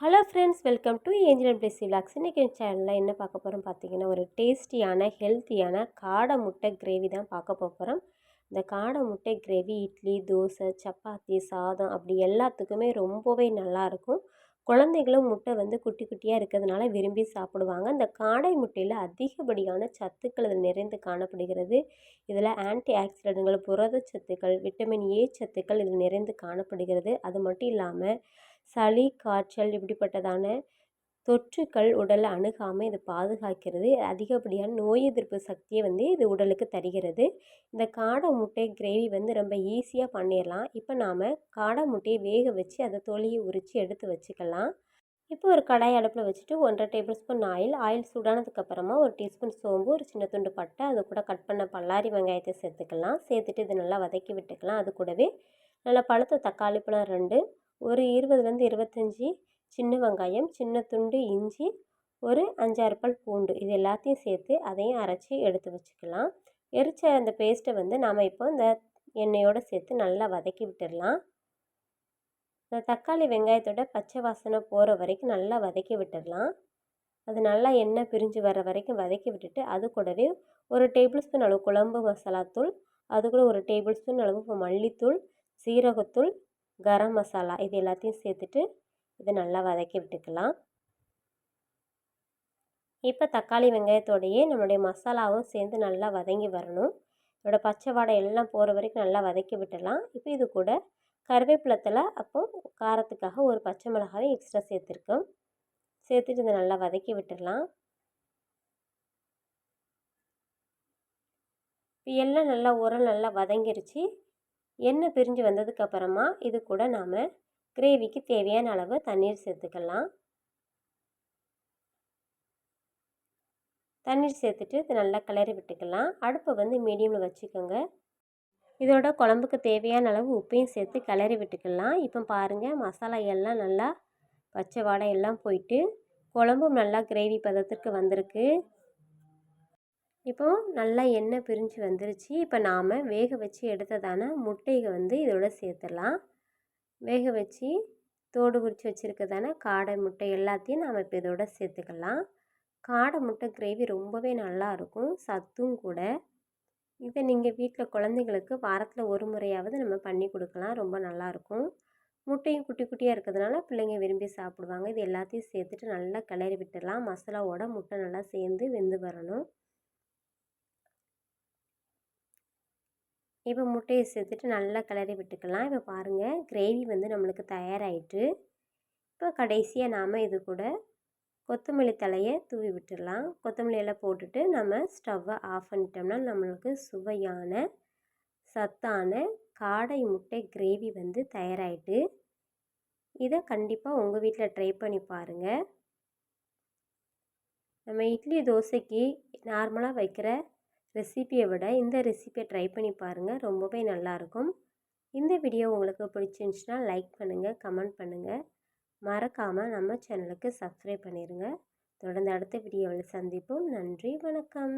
Hello friends welcome to Angel Blessy vlogs இன்றைக்கி சேனலில் என்ன பார்க்க போகிறோம் பார்த்தீங்கன்னா ஒரு டேஸ்டியான ஹெல்த்தியான காடை முட்டை கிரேவி தான் பார்க்க போகிறோம் இந்த காடை முட்டை கிரேவி இட்லி தோசை சப்பாத்தி சாதம் அப்படி எல்லாத்துக்குமே ரொம்பவே நல்லாயிருக்கும் குழந்தைகளும் முட்டை வந்து குட்டி குட்டியாக இருக்கிறதுனால விரும்பி சாப்பிடுவாங்க. இந்த காடை முட்டையில் அதிகப்படியான சத்துக்கள் அதில் நிறைந்து காணப்படுகிறது. இதில் ஆன்டி ஆக்சிடென்ட்கள் புரத சத்துக்கள் விட்டமின் ஏ சத்துக்கள் இதில் நிறைந்து காணப்படுகிறது. அது மட்டும் இல்லாமல் சளி காய்ச்சல் இப்படிப்பட்டதான தொற்றுக்கள் உடலை அணுகாமல் இது பாதுகாக்கிறது. அதிகப்படியான நோய் எதிர்ப்பு சக்தியை வந்து இது உடலுக்கு தருகிறது. இந்த காடை முட்டை கிரேவி வந்து ரொம்ப ஈஸியாக பண்ணிடலாம் இப்போ நாம் காடை முட்டையை வேக வச்சு அதை தொலியை உரித்து எடுத்து வச்சுக்கலாம். இப்போ ஒரு கடாய் அடுப்பில் வச்சுட்டு ஒன்றரை டேபிள் ஸ்பூன் ஆயில். ஆயில் சூடானதுக்கப்புறமா ஒரு டீஸ்பூன் சோம்பு ஒரு சின்ன துண்டு பட்டை அது கூட கட் பண்ண பல்லாரி வெங்காயத்தை சேர்த்துக்கலாம். சேர்த்துட்டு இது நல்லா வதக்கி விட்டுக்கலாம். அது கூடவே நல்லா பழுத்த தக்காளி பழம் ரெண்டு ஒரு இருபதுலேருந்து இருபத்தஞ்சி சின்ன வெங்காயம் சின்ன துண்டு இஞ்சி ஒரு அஞ்சாறு பல் பூண்டு இது எல்லாத்தையும் சேர்த்து அதையும் அரைச்சி எடுத்து வச்சுக்கலாம். எரிச்ச அந்த பேஸ்ட்டை வந்து நாம் இப்போ இந்த எண்ணெயோடு சேர்த்து நல்லா வதக்கி விட்டுடலாம். இந்த தக்காளி வெங்காயத்தோட பச்சை வாசனை போகிற வரைக்கும் நல்லா வதக்கி விட்டுடலாம். அது நல்லா எண்ணெய் பிரிஞ்சு வர வரைக்கும் வதக்கி விட்டுட்டு அது கூடவே ஒரு டேபிள் ஸ்பூன் அளவு குழம்பு மசாலாத்தூள் அது கூட ஒரு டேபிள் ஸ்பூன் அளவு மல்லித்தூள் சீரகத்தூள் கரம் மசாலா இது எல்லாத்தையும் சேர்த்துட்டு இதை நல்லா வதக்கி விட்டுக்கலாம். இப்போ தக்காளி வெங்காயத்தோடையே நம்மளுடைய மசாலாவும் சேர்ந்து நல்லா வதங்கி வரணும். இதோட பச்சை வாடை எல்லாம் போகிற வரைக்கும் நல்லா வதக்கி விட்டுடலாம். இப்போ இது கூட கருவேப்பிலத்தில் அப்போ காரத்துக்காக ஒரு பச்சை மிளகாவே எக்ஸ்ட்ரா சேர்த்துருக்கோம். சேர்த்துட்டு இதை நல்லா வதக்கி விட்டுடலாம். இப்போ எல்லாம் நல்லா உரம் நல்லா வதங்கிருச்சு. எண்ணெய் பிரிஞ்சு வந்ததுக்கப்புறமா இது கூட நாம் கிரேவிக்கு தேவையான அளவு தண்ணீர் சேர்த்துக்கலாம். தண்ணீர் சேர்த்துட்டு இது நல்லா கிளறி விட்டுக்கலாம். அடுப்பை வந்து மீடியமில் வச்சுக்கோங்க. இதோட குழம்புக்கு தேவையான அளவு உப்பையும் சேர்த்து கிளறி விட்டுக்கலாம். இப்போ பாருங்கள் மசாலா எல்லாம் நல்லா பச்சை வாடை எல்லாம் போயிட்டு குழம்பும் நல்லா கிரேவி பதத்திற்கு வந்திருக்கு. இப்போது நல்லா எண்ணெய் பிரிஞ்சு வந்துருச்சு. இப்போ நாம் வேக வச்சு எடுத்ததான முட்டையை வந்து இதோட சேர்த்துடலாம். வேக வச்சு தோடு உரித்து வச்சுருக்கதான காடை முட்டை எல்லாத்தையும் நாம் இப்போ இதோட சேர்த்துக்கலாம். காடை முட்டை கிரேவி ரொம்பவே நல்லாயிருக்கும் சத்தும் கூட. இதை நீங்கள் வீட்டில் குழந்தைங்களுக்கு வாரத்தில் ஒரு முறையாவது நம்ம பண்ணி கொடுக்கலாம் ரொம்ப நல்லாயிருக்கும் முட்டையும் குட்டி குட்டியாக இருக்கிறதுனால பிள்ளைங்க விரும்பி சாப்பிடுவாங்க. இது எல்லாத்தையும் சேர்த்துட்டு நல்லா கிளறி விட்டுடலாம். மசாலாவோட முட்டை நல்லா சேர்ந்து வெந்து வரணும். இப்போ முட்டையை சேர்த்துட்டு நல்லா கிளறி விட்டுக்கலாம். இப்போ பாருங்கள் கிரேவி வந்து நம்மளுக்கு தயாராகிட்டு இப்போ கடைசியாக நாம் இது கூட கொத்தமல்லி தலையை தூவி விட்டுடலாம். கொத்தமல்லியெல்லாம் போட்டுட்டு நம்ம ஸ்டவ்வை ஆஃப் பண்ணிட்டோம்னா நம்மளுக்கு சுவையான சத்தான காடை முட்டை கிரேவி வந்து தயாராகிட்டு இதை கண்டிப்பாக உங்கள் வீட்டில் ட்ரை பண்ணி பாருங்கள் நம்ம இட்லி தோசைக்கு நார்மலாக வைக்கிற ரெசிப்பியை விட இந்த ரெசிப்பியை ட்ரை பண்ணி பாருங்கள் ரொம்பவே நல்லாயிருக்கும். இந்த வீடியோ உங்களுக்கு பிடிச்சிருந்துச்சுன்னா லைக் பண்ணுங்கள் கமெண்ட் பண்ணுங்கள் மறக்காமல் நம்ம சேனலுக்கு சப்ஸ்கிரைப் பண்ணிடுங்க தொடர்ந்து அடுத்த வீடியோவில் சந்திப்போம். நன்றி வணக்கம்.